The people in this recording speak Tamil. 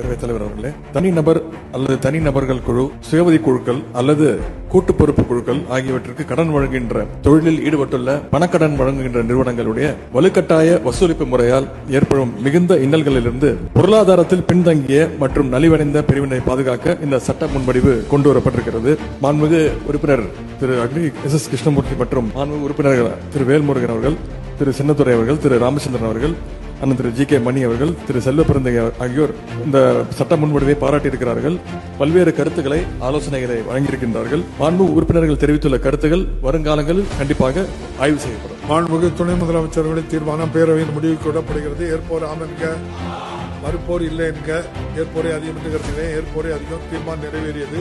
பேரவைத் தலைவர் அவர்களே தனிநபர் அல்லது தனிநபர்கள் குழு சுயவதி குழுக்கள் அல்லது கூட்டு பொறுப்பு குழுக்கள் ஆகியவற்றிற்கு கடன் வழங்குகின்ற தொழிலில் ஈடுபட்டுள்ள பணக்கடன் வழங்குகின்ற நிறுவனங்களுடைய வலுக்கட்டாய வசூலிப்பு முறையால் ஏற்படும் மிகுந்த இன்னல்களிலிருந்து பொருளாதாரத்தில் பின்தங்கிய மற்றும் நலிவடைந்த பிரிவினை பாதுகாக்க இந்த சட்ட முன்வடிவு கொண்டு வரப்பட்டிருக்கிறது மாண்புமிகு உறுப்பினர் திரு அக்னி எஸ் எஸ் கிருஷ்ணமூர்த்தி மற்றும் மாண்புமிகு உறுப்பினர்கள் திரு வேல்முருகன் அவர்கள் திரு சின்னத்துறை அவர்கள் திரு ராமச்சந்திரன் அவர்கள் அண்ணன் திரு ஜி கே மணி அவர்கள் திரு செல்வ பிறந்தகை ஆகியோர் இந்த சட்ட முன்வடிவை பாராட்டியிருக்கிறார்கள். பல்வேறு கருத்துக்களை ஆலோசனைகளை வழங்கியிருக்கின்றார்கள். மாண்பு உறுப்பினர்கள் தெரிவித்துள்ள கருத்துகள் வருங்காலங்களில் கண்டிப்பாக ஆய்வு செய்யப்படும். மாண்புமிகு துணை முதலமைச்சர்களின் தீர்மானம் பேரவையின் முடிவுக்கு விடப்படுகிறது. ஏற்போர் ஆம் என்க மறுப்போர் இல்லை என்க ஏற்போரை அதிகம் என்று கருதுகிறேன். ஏற்போரை அதிகம் தீர்மானம் நிறைவேறியது.